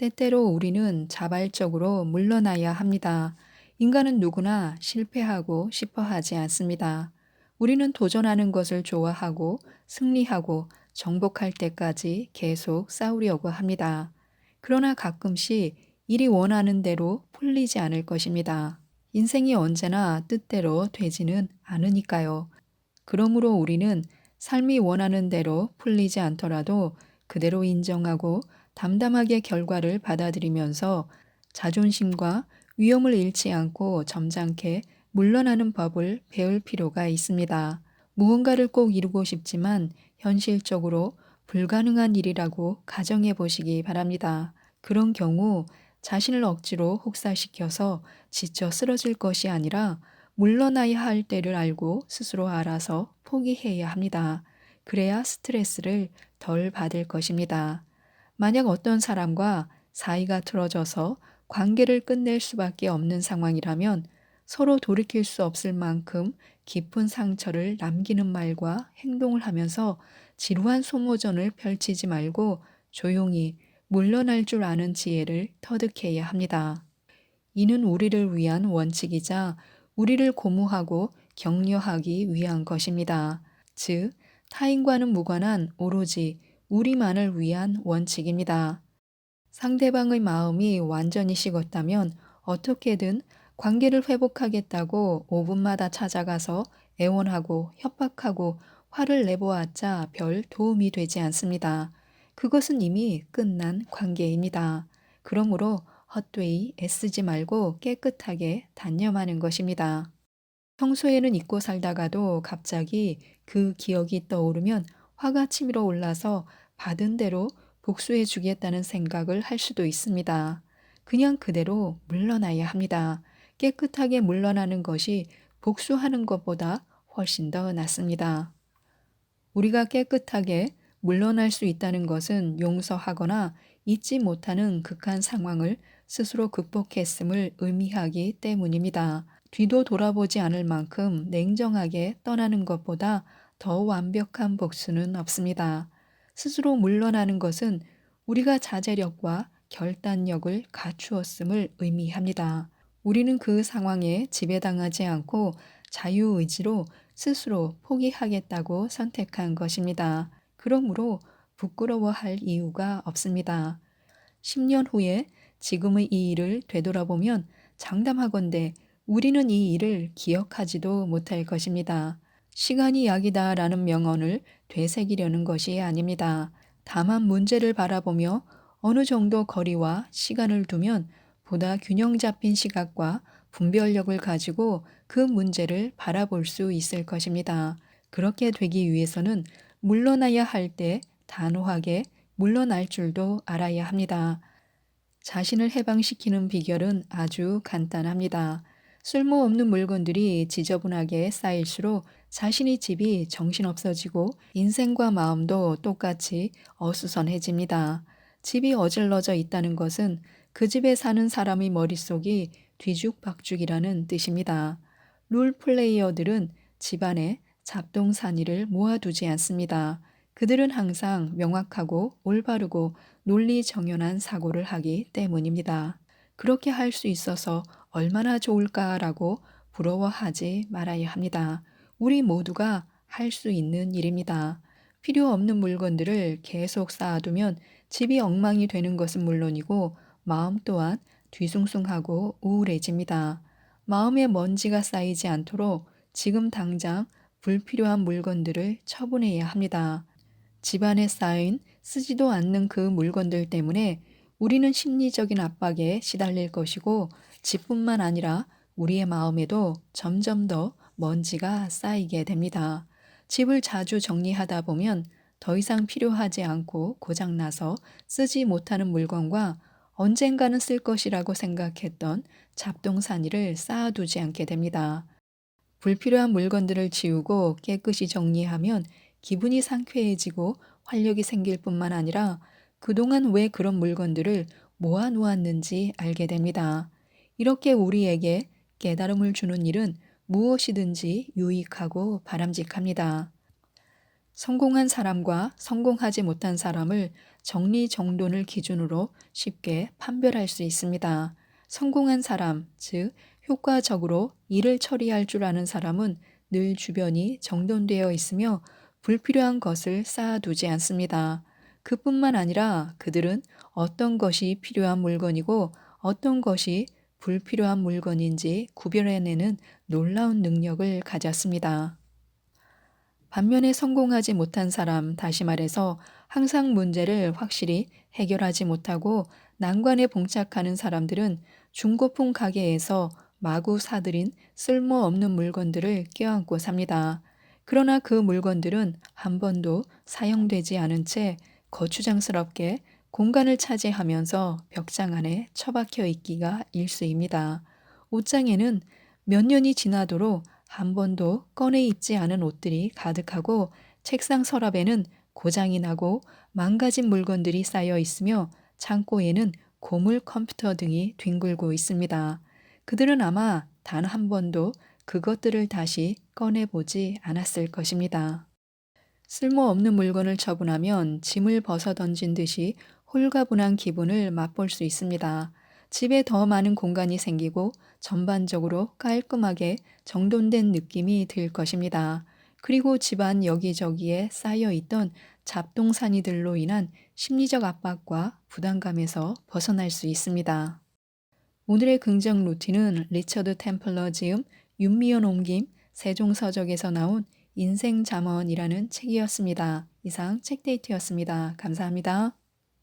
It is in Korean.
때때로 우리는 자발적으로 물러나야 합니다. 인간은 누구나 실패하고 싶어 하지 않습니다. 우리는 도전하는 것을 좋아하고 승리하고 정복할 때까지 계속 싸우려고 합니다. 그러나 가끔씩 일이 원하는 대로 풀리지 않을 것입니다. 인생이 언제나 뜻대로 되지는 않으니까요. 그러므로 우리는 삶이 원하는 대로 풀리지 않더라도 그대로 인정하고 담담하게 결과를 받아들이면서 자존심과 위험을 잃지 않고 점잖게 물러나는 법을 배울 필요가 있습니다. 무언가를 꼭 이루고 싶지만 현실적으로 불가능한 일이라고 가정해 보시기 바랍니다. 그런 경우 자신을 억지로 혹사시켜서 지쳐 쓰러질 것이 아니라 물러나야 할 때를 알고 스스로 알아서 포기해야 합니다. 그래야 스트레스를 덜 받을 것입니다. 만약 어떤 사람과 사이가 틀어져서 관계를 끝낼 수밖에 없는 상황이라면 서로 돌이킬 수 없을 만큼 깊은 상처를 남기는 말과 행동을 하면서 지루한 소모전을 펼치지 말고 조용히 물러날 줄 아는 지혜를 터득해야 합니다. 이는 우리를 위한 원칙이자 우리를 고무하고 격려하기 위한 것입니다. 즉, 타인과는 무관한 오로지 우리만을 위한 원칙입니다. 상대방의 마음이 완전히 식었다면 어떻게든 관계를 회복하겠다고 5분마다 찾아가서 애원하고 협박하고 화를 내보았자 별 도움이 되지 않습니다. 그것은 이미 끝난 관계입니다. 그러므로 헛되이 애쓰지 말고 깨끗하게 단념하는 것입니다. 평소에는 잊고 살다가도 갑자기 그 기억이 떠오르면 화가 치밀어 올라서 받은 대로 복수해 주겠다는 생각을 할 수도 있습니다. 그냥 그대로 물러나야 합니다. 깨끗하게 물러나는 것이 복수하는 것보다 훨씬 더 낫습니다. 우리가 깨끗하게 물러날 수 있다는 것은 용서하거나 잊지 못하는 극한 상황을 스스로 극복했음을 의미하기 때문입니다. 뒤도 돌아보지 않을 만큼 냉정하게 떠나는 것보다 더 완벽한 복수는 없습니다. 스스로 물러나는 것은 우리가 자제력과 결단력을 갖추었음을 의미합니다. 우리는 그 상황에 지배당하지 않고 자유의지로 스스로 포기하겠다고 선택한 것입니다. 그러므로 부끄러워할 이유가 없습니다. 10년 후에 지금의 이 일을 되돌아보면 장담하건대 우리는 이 일을 기억하지도 못할 것입니다. 시간이 약이다 라는 명언을 되새기려는 것이 아닙니다. 다만 문제를 바라보며 어느 정도 거리와 시간을 두면 보다 균형 잡힌 시각과 분별력을 가지고 그 문제를 바라볼 수 있을 것입니다. 그렇게 되기 위해서는 물러나야 할 때 단호하게 물러날 줄도 알아야 합니다. 자신을 해방시키는 비결은 아주 간단합니다. 쓸모없는 물건들이 지저분하게 쌓일수록 자신의 집이 정신없어지고 인생과 마음도 똑같이 어수선해집니다. 집이 어질러져 있다는 것은 그 집에 사는 사람의 머릿속이 뒤죽박죽이라는 뜻입니다. 룰 플레이어들은 집안에 잡동사니를 모아두지 않습니다. 그들은 항상 명확하고 올바르고 논리 정연한 사고를 하기 때문입니다. 그렇게 할 수 있어서 얼마나 좋을까라고 부러워하지 말아야 합니다. 우리 모두가 할 수 있는 일입니다. 필요 없는 물건들을 계속 쌓아두면 집이 엉망이 되는 것은 물론이고 마음 또한 뒤숭숭하고 우울해집니다. 마음에 먼지가 쌓이지 않도록 지금 당장 불필요한 물건들을 처분해야 합니다. 집안에 쌓인 쓰지도 않는 그 물건들 때문에 우리는 심리적인 압박에 시달릴 것이고 집뿐만 아니라 우리의 마음에도 점점 더 먼지가 쌓이게 됩니다. 집을 자주 정리하다 보면 더 이상 필요하지 않고 고장나서 쓰지 못하는 물건과 언젠가는 쓸 것이라고 생각했던 잡동사니를 쌓아두지 않게 됩니다. 불필요한 물건들을 지우고 깨끗이 정리하면 기분이 상쾌해지고 활력이 생길 뿐만 아니라 그동안 왜 그런 물건들을 모아 놓았는지 알게 됩니다. 이렇게 우리에게 깨달음을 주는 일은 무엇이든지 유익하고 바람직합니다. 성공한 사람과 성공하지 못한 사람을 정리정돈을 기준으로 쉽게 판별할 수 있습니다. 성공한 사람, 즉 효과적으로 일을 처리할 줄 아는 사람은 늘 주변이 정돈되어 있으며 불필요한 것을 쌓아두지 않습니다. 그뿐만 아니라 그들은 어떤 것이 필요한 물건이고 어떤 것이 불필요한 물건인지 구별해내는 놀라운 능력을 가졌습니다. 반면에 성공하지 못한 사람, 다시 말해서 항상 문제를 확실히 해결하지 못하고 난관에 봉착하는 사람들은 중고품 가게에서 마구 사들인 쓸모없는 물건들을 껴안고 삽니다. 그러나 그 물건들은 한 번도 사용되지 않은 채 거추장스럽게 공간을 차지하면서 벽장 안에 처박혀 있기가 일쑤입니다. 옷장에는 몇 년이 지나도록 한 번도 꺼내 입지 않은 옷들이 가득하고 책상 서랍에는 고장이 나고 망가진 물건들이 쌓여 있으며 창고에는 고물 컴퓨터 등이 뒹굴고 있습니다. 그들은 아마 단 한 번도 그것들을 다시 꺼내보지 않았을 것입니다. 쓸모없는 물건을 처분하면 짐을 벗어 던진 듯이 홀가분한 기분을 맛볼 수 있습니다. 집에 더 많은 공간이 생기고 전반적으로 깔끔하게 정돈된 느낌이 들 것입니다. 그리고 집안 여기저기에 쌓여 있던 잡동사니들로 인한 심리적 압박과 부담감에서 벗어날 수 있습니다. 오늘의 긍정 루틴은 리처드 템플러 지음 윤미연 옮김 세종서적에서 나온 인생 잠언이라는 책이었습니다. 이상 책데이트였습니다. 감사합니다.